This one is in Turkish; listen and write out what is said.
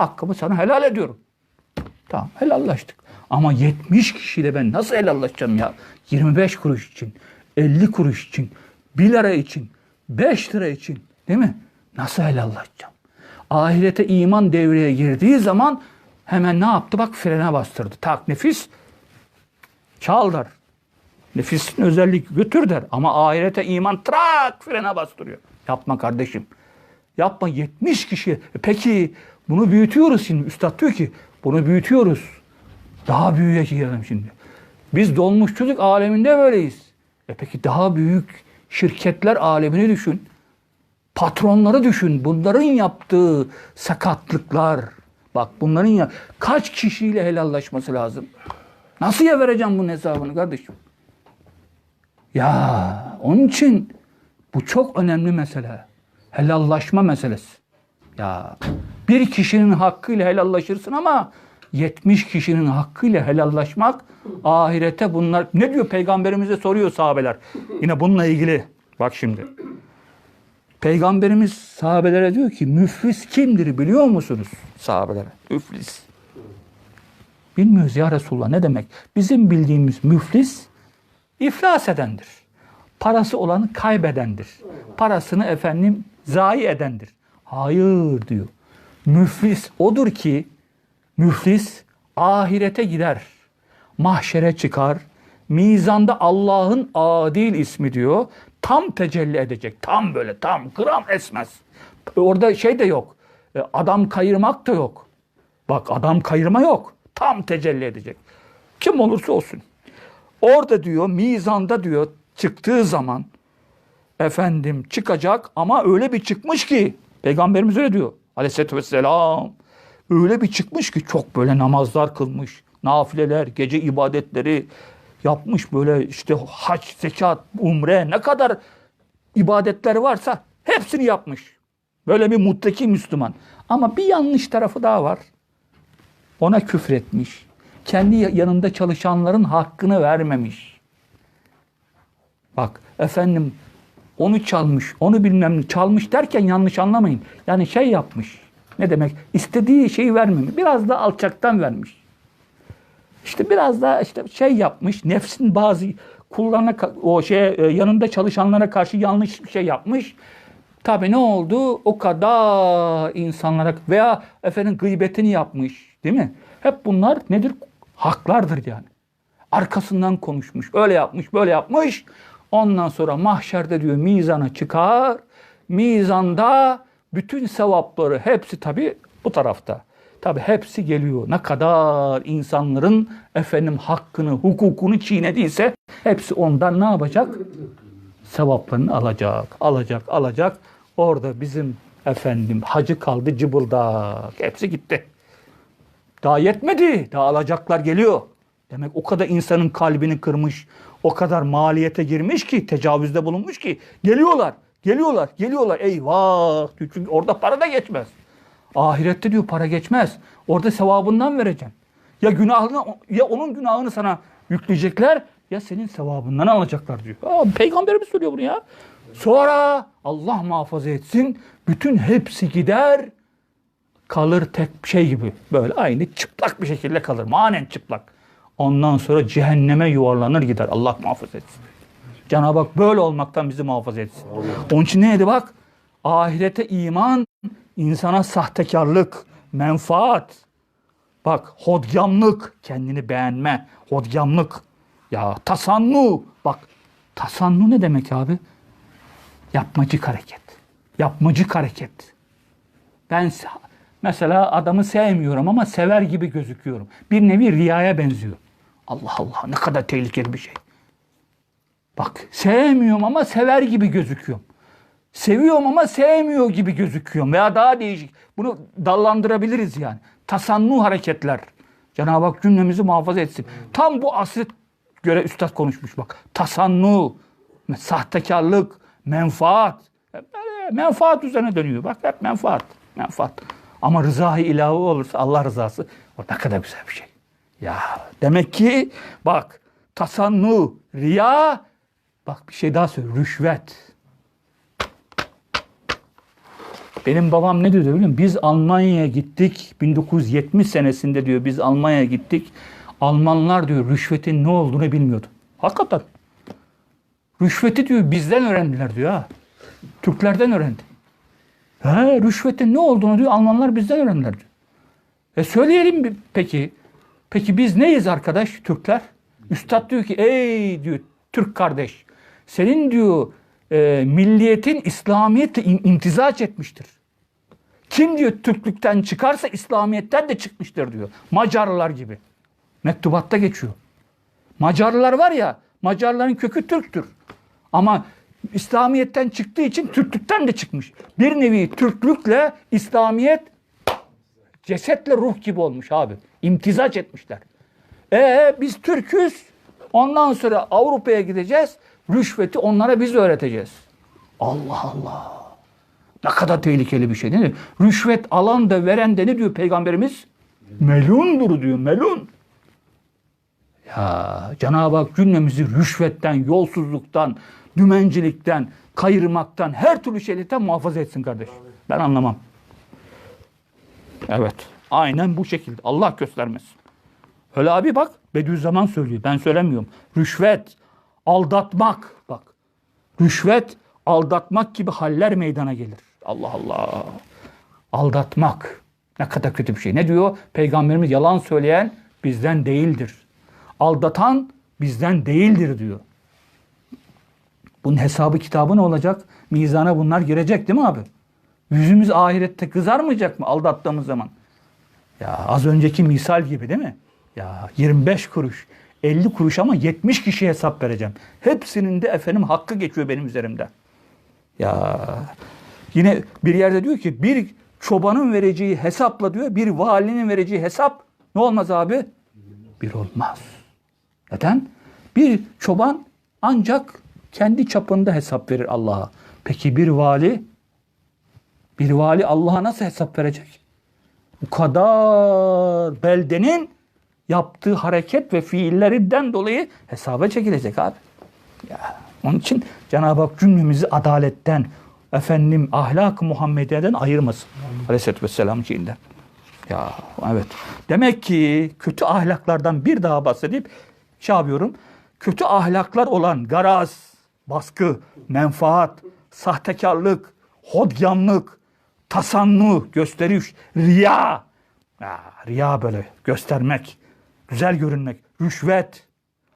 Hakkımı sana helal ediyorum. Tamam helallaştık. Ama 70 kişiyle ben nasıl helallaşacağım ya? 25 kuruş için, 50 kuruş için, 1 lira için, 5 lira için değil mi? Nasıl helallaşacağım? Ahirete iman devreye girdiği zaman hemen ne yaptı? Bak frene bastırdı. Tak nefis çal der. Nefisin özellik götür der. Ama ahirete iman trak frene bastırıyor. Yapma kardeşim. Yapma 70 kişi. E Peki bunu büyütüyoruz şimdi. Üstad diyor ki bunu büyütüyoruz. Daha büyüğe girelim şimdi. Biz dolmuşçuluk aleminde böyleyiz. E peki daha büyük şirketler alemini düşün. Patronları düşün. Bunların yaptığı sakatlıklar. Bak bunların ya kaç kişiyle helallaşması lazım? Nasıl ya vereceğim bunun hesabını kardeşim? Ya onun için bu çok önemli mesele. Helallaşma meselesi. Ya bir kişinin hakkıyla helallaşırsın ama 70 kişinin hakkıyla helallaşmak ahirete bunlar ne diyor peygamberimize soruyor sahabeler. Yine bununla ilgili bak şimdi. Peygamberimiz sahabelere diyor ki müflis kimdir biliyor musunuz sahabelere? Müflis. Bilmiyoruz ya Resulullah ne demek? Bizim bildiğimiz müflis iflas edendir. Parası olanı kaybedendir. Parasını efendim zayi edendir. Hayır diyor. Müflis odur ki müflis ahirete gider. Mahşere çıkar. Mizanda Allah'ın adil ismi diyor. Tam tecelli edecek. Tam böyle tam gram esmez. Orada şey de yok. E, Adam kayırmak da yok. Bak adam kayırma yok. Tam tecelli edecek. Kim olursa olsun. Orada diyor mizanda diyor çıktığı zaman efendim çıkacak ama öyle bir çıkmış ki peygamberimiz öyle diyor aleyhissalatü vesselam öyle bir çıkmış ki çok böyle namazlar kılmış nafileler gece ibadetleri yapmış böyle işte hac zekat umre ne kadar ibadetler varsa hepsini yapmış. Böyle bir muttaki Müslüman. Ama bir yanlış tarafı daha var. Ona küfretmiş. Kendi yanında çalışanların hakkını vermemiş Bak efendim onu çalmış, onu bilmem çalmış derken yanlış anlamayın. Yani şey yapmış. Ne demek? İstediği şeyi vermemiş. Biraz da alçaktan vermiş. İşte biraz da işte şey yapmış. Nefsin bazı kullana o şey yanında çalışanlara karşı yanlış bir şey yapmış. Tabi ne oldu? O kadar insanlara veya efendim gıybetini yapmış. Değil mi? Hep bunlar nedir? Haklardır yani. Arkasından konuşmuş. Öyle yapmış, böyle yapmış. Ondan sonra mahşerde diyor mizana çıkar. Mizanda bütün sevapları hepsi tabi bu tarafta. Tabi hepsi geliyor. Ne kadar insanların efendim hakkını, hukukunu çiğnediyse hepsi ondan ne yapacak? Sevaplarını alacak, alacak, alacak. Orada bizim efendim hacı kaldı cıbıldak. Hepsi gitti. Daha yetmedi. Daha alacaklar geliyor. Demek o kadar insanın kalbini kırmış, o kadar maliyete girmiş ki, tecavüzde bulunmuş ki geliyorlar, geliyorlar, geliyorlar. Eyvah! Çünkü orada para da geçmez. Ahirette diyor para geçmez. Orada sevabından vereceksin. Ya günahını, ya onun günahını sana yükleyecekler ya senin sevabından alacaklar diyor. Aa, Peygamberimiz söylüyor bunu ya. Sonra Allah muhafaza etsin bütün hepsi gider kalır tek şey gibi böyle aynı çıplak bir şekilde kalır. Manen çıplak. Ondan sonra cehenneme yuvarlanır gider. Allah muhafaza etsin. Cenab-ı Hak böyle olmaktan bizi muhafaza etsin. Onun için neydi bak? Ahirete iman, insana sahtekarlık, menfaat. Bak hodgamlık, kendini beğenme, hodgamlık. Ya tasannu. Bak tasannu ne demek abi? Yapmacık hareket. Yapmacık hareket. Ben mesela adamı sevmiyorum ama sever gibi gözüküyorum. Bir nevi riyaya benziyor. Allah Allah ne kadar tehlikeli bir şey. Bak sevmiyorum ama sever gibi gözüküyorum. Seviyorum ama sevmiyor gibi gözüküyorum. Veya daha değişik. Bunu dallandırabiliriz yani. Tasannu hareketler. Cenab-ı Hak cümlemizi muhafaza etsin. Tam bu asret göre üstad konuşmuş bak. Tasannu, sahtekarlık, menfaat. Menfaat üzerine dönüyor. Bak hep menfaat. Menfaat. Ama rızayı ilahı olursa Allah rızası o ne kadar güzel bir şey. Ya demek ki bak tasannu, riya bak bir şey daha söyle rüşvet. Benim babam ne diyor biliyor musun? Biz Almanya'ya gittik. 1970 senesinde diyor biz Almanya'ya gittik. Almanlar diyor rüşvetin ne olduğunu bilmiyordu. Hakikaten. Rüşveti diyor bizden öğrendiler diyor ha. Türklerden öğrendi. He, rüşvetin ne olduğunu diyor Almanlar bizden öğrendiler diyor. E söyleyelim peki. Peki biz neyiz arkadaş Türkler? Üstad diyor ki ey diyor Türk kardeş. Senin diyor e, milliyetin İslamiyet'le im- imtizac etmiştir. Kim diyor Türklükten çıkarsa İslamiyet'ten de çıkmıştır diyor. Macarlar gibi. Mektubatta geçiyor. Macarlar var ya, Macarların kökü Türktür. Ama İslamiyet'ten çıktığı için Türklükten de çıkmış. Bir nevi Türklükle İslamiyet cesetle ruh gibi olmuş abi. İmtizac etmişler. E biz Türküz. Ondan sonra Avrupa'ya gideceğiz. Rüşveti onlara biz öğreteceğiz. Allah Allah. Ne kadar tehlikeli bir şey değil mi? Rüşvet alan da veren de ne diyor peygamberimiz? Melundur diyor melun. Ya Cenab-ı Hak cümlemizi rüşvetten, yolsuzluktan, dümencilikten, kayırmaktan, her türlü şeylikten muhafaza etsin kardeş. Ben anlamam. Evet. Aynen bu şekilde. Allah göstermesin. Öyle abi bak Bediüzzaman söylüyor. Ben söylemiyorum. Rüşvet, aldatmak bak. Rüşvet, aldatmak gibi haller meydana gelir. Allah Allah. Aldatmak. Ne kadar kötü bir şey. Ne diyor? Peygamberimiz yalan söyleyen bizden değildir. Aldatan bizden değildir diyor. Bunun hesabı kitabı ne olacak? Mizana bunlar girecek değil mi abi? Yüzümüz ahirette kızarmayacak mı aldattığımız zaman? Ya az önceki misal gibi değil mi? Ya 25 kuruş, 50 kuruş ama 70 kişiye hesap vereceğim. Hepsinin de efendim hakkı geçiyor benim üzerimden. Ya yine bir yerde diyor ki bir çobanın vereceği hesapla diyor bir valinin vereceği hesap ne olmaz abi? Bir olmaz. Neden? Bir çoban ancak kendi çapında hesap verir Allah'a. Peki bir vali bir vali Allah'a nasıl hesap verecek? Bu kadar beldenin yaptığı hareket ve fiillerinden dolayı hesaba çekilecek abi. Ya, onun için Cenab-ı Hak cümlemizi adaletten, efendim ahlak-ı Muhammediye'den ayırmasın. Aleyhisselatü Vesselam şeyinden. Ya evet. Demek ki kötü ahlaklardan bir daha bahsedip şey yapıyorum. Kötü ahlaklar olan garaz, baskı, menfaat, sahtekarlık, hodgamlık, tasannu, gösteriş, riya. Ya, riya böyle göstermek, güzel görünmek, rüşvet,